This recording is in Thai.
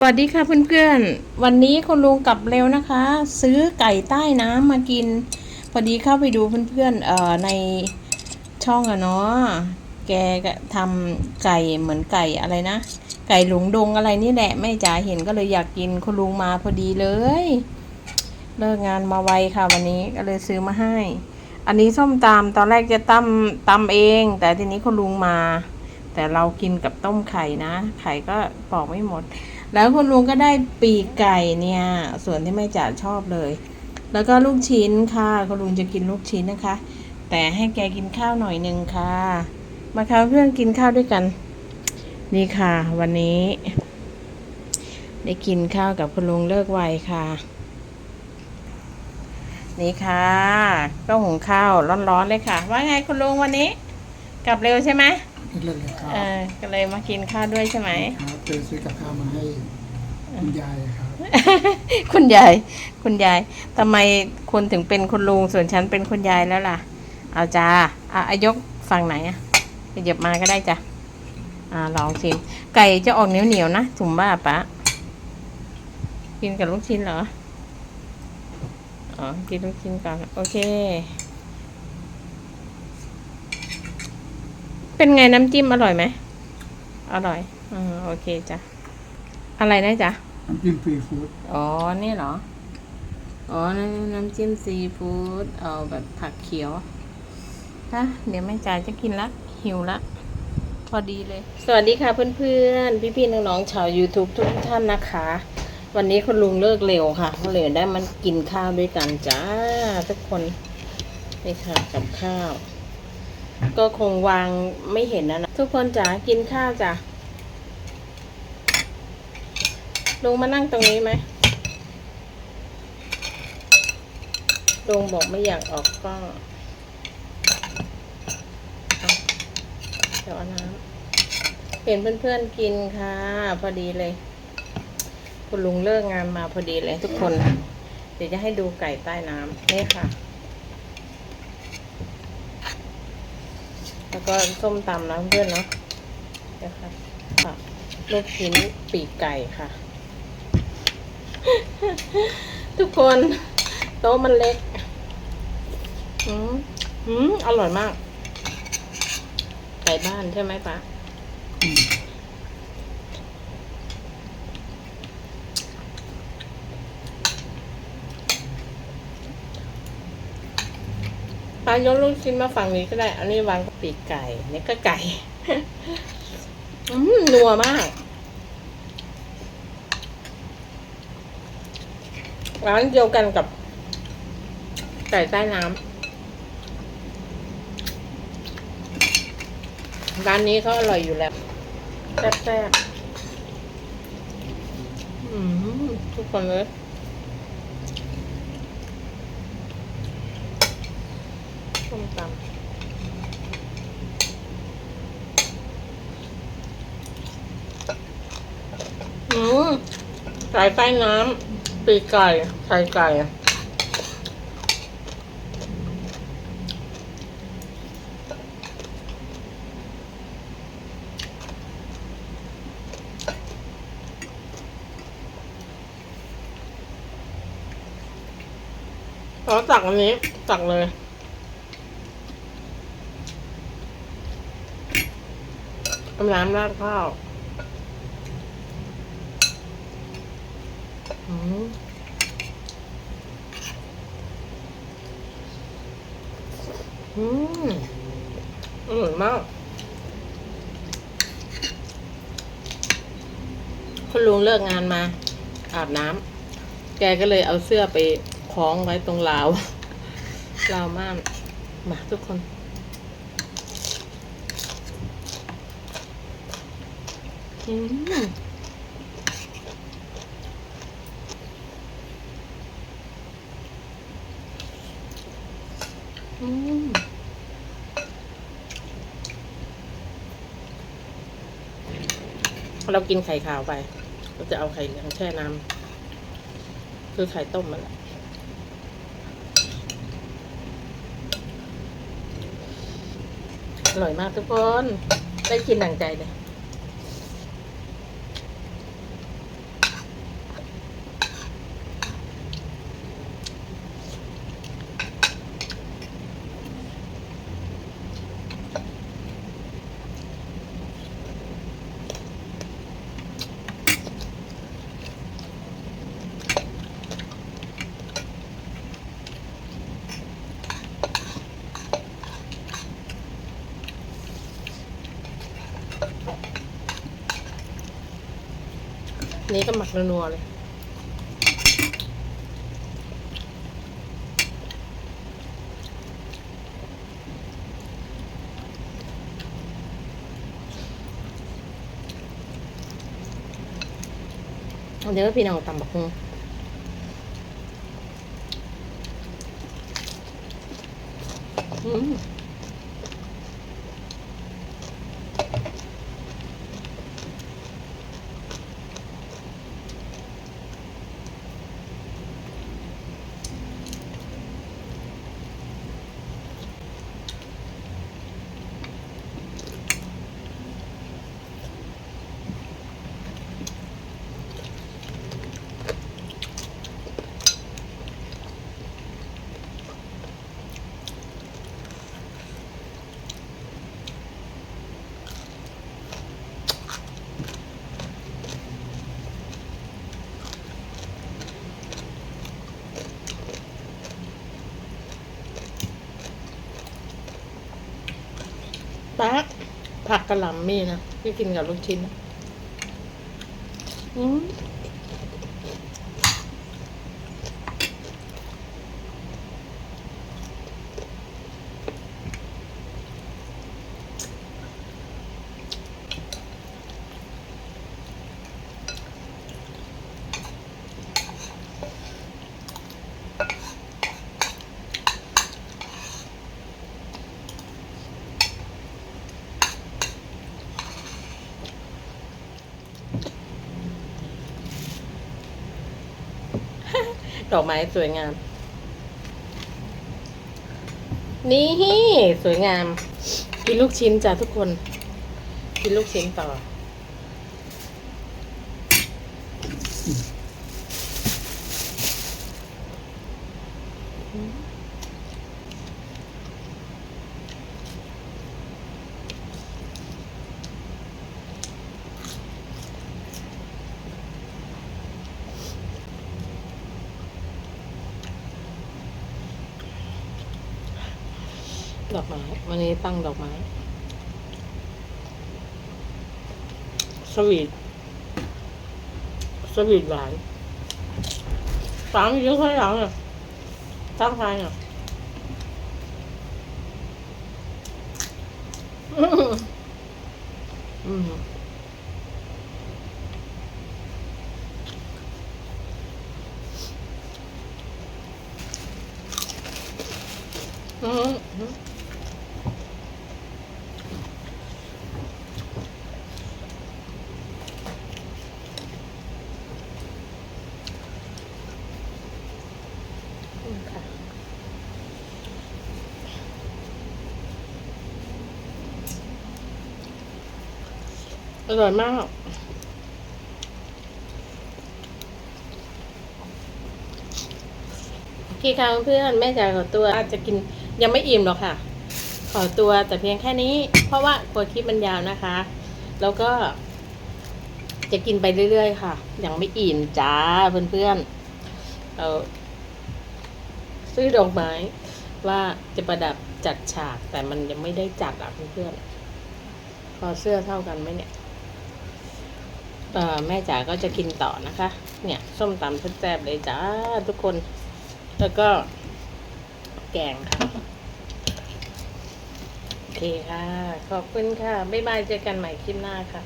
สวัสดีค่ะเพื่อนๆ วันนี้คุณลุงกลับเร็วนะคะ ซื้อไก่ใต้น้ำมากิน พอดีเข้าไปดูเพื่อนๆเอ่อในช่องอะเนาะแกทำไก่เหมือนไก่อะไรนะ ไก่หลงดงอะไรนี่แหละแม่จ๋าเห็นก็เลยอยากกินคุณลุงมาพอดีเลย เลิกงานมาไวค่ะวันนี้ก็เลยซื้อมาให้ อันนี้ส้มตำตอนแรกจะตำตำเอง แต่ทีนี้คุณลุงมา แต่เรากินกับต้มไข่นะ ไข่ก็ปอกไม่หมด แล้วคุณลุงก็ได้ปีกไก่เนี่ย ส่วนที่แม่จ๋าชอบเลย แล้วก็ลูกชิ้นค่ะ คุณลุงจะกินลูกชิ้นนะคะ แต่ให้แกกินข้าวหน่อยหนึ่งค่ะ มาค่ะเพื่อนกินข้าวด้วยกัน นี่ค่ะ วันนี้ ได้กินข้าวกับคุณลุงเลิกไวค่ะ นี่ค่ะ ก็หุงข้าวร้อนๆเลยค่ะ ว่าไงคุณลุงวันนี้ กลับเร็วใช่ไหม เล่นเลยครับเออก็เลยมากินข้าวด้วยใช่ไหมครับไปซื้อกับข้าวมาให้คุณยายครับ คุณยายคุณยายทำไมคุณถึงเป็นคุณลุงส่วนฉันเป็นคุณยายแล้วล่ะ เอาจ้าอะอายกฝั่งไหนอะขยับมาก็ได้จ้ะอ่าลองชิมไก่จะออกเหนียวเหนียวๆนะถุมบ้าปะกินกับลูกชิ้นเหรออ๋อกินลูกชิ้นก่อนโอเค เป็นไงน้ำจิ้มอร่อยไหม อร่อยอืมโอเคจ้ะ อะไรนะจ๊ะ น้ำจิ้มฟรีฟู้ดอ๋อ นี่เหรอ อ๋อน้ำน้ำจิ้มซีฟู้ด เอาแบบผักเขียวนะเดี๋ยวแม่จ๋าจะกินละ หิวละ พอดีเลย สวัสดีค่ะเพื่อนๆ พี่ๆ น้องๆ ชาว YouTube ทุกท่านนะคะ วันนี้คุณลุงเลิกเร็วค่ะก็เลยได้มันกินข้าวด้วยกันจ้า ทุกคน นี่ค่ะกับข้าว ก็คงวางไม่เห็นนะนะทุกคนจ๋ากินข้าวจ้ะลุงมานั่งตรงนี้ไหมลุงบอกไม่อยากออกกล้องเดี๋ยวเอาน้ำเห็นเพื่อนๆกินค่ะ พอดีเลย คุณลุงเลิกงานมาพอดีเลยทุกคน เดี๋ยวจะให้ดูไก่ใต้น้ำนี่ค่ะ แล้วก็ส้มตำนะเพื่อนเนาะเดี๋ยวค่ะค่ะลูกชิ้นปีกไก่ค่ะ ทุกคนโต๊ะมันเล็ก อืมอืมอร่อยมาก ไก่บ้านใช่ไหมปะ ปลายกลูกชิ้นมาฝั่งนี้ก็ได้ อันนี้วางปีกไก่นี่ก็ไก่ อืมนัวมาก ร้านเดียวกันกับ ไก่ใต้น้ำร้านนี้เขาอร่อยอยู่แล้วแซ่บๆอืมทุกคนเลย ส้มตำอืมไก่ใต้น้ำปีกไก่ไข่ไก่เขอสั่งอันนี้สั่งเลย น้ำราดข้าวอืมอืมอร่อยมากคุณลุงเลิกงานมา อาบน้ำแกก็เลยเอาเสื้อไปคล้องไว้ตรงราวราวม่านมาทุกคน อืม อืมเรากินไข่ขาวไป เราจะเอาไข่เหลืองแช่น้ำคือไข่ต้มมันแหละอร่อยมากทุกคน ได้กินดั่งใจเลย นี่ก็หมักนัวๆเลย เดี๋ยวพี่น้องตำบักฮุงอืม ปะผักกระหล่ำมีนะที่กินกับลูกชิ้นอืม ดอกไม้สวยงาม นี่สวยงาม กินลูกชิ้นจ้ะทุกคน กินลูกชิ้นต่อ ดอกไม้วันนี้ตั้งดอกไม้สวีทสวีทหวานสามเยอะแค่อยหลังอะตั้งทายอะอืมอืมอืมอืม อืมค่ะ อร่อยมากโอเคค่ะเพื่อนแม่จ๋าขอตัวอาจจะกินยังไม่อิ่มหรอกค่ะ ขอตัวแต่เพียงแค่นี้ เพราะว่ากลัวคลิปมันยาวนะคะ แล้วก็ จะกินไปเรื่อยๆค่ะ ยังไม่อิ่มจ้าเพื่อนๆเอาซื้อดอกไม้ว่าจะประดับจัดฉากแต่มันยังไม่ได้จัดอะเพื่อนๆ พอเสื้อเท่ากันไหมเนี่ย แม่จ๋าก็จะกินต่อนะคะ เนี่ย ส้มตำแซ่บเลยจ้าทุกคน แล้วก็ แกงค่ะโอเคค่ะ ขอบคุณค่ะ บ๊ายบายเจอกันใหม่คลิปหน้าค่ะ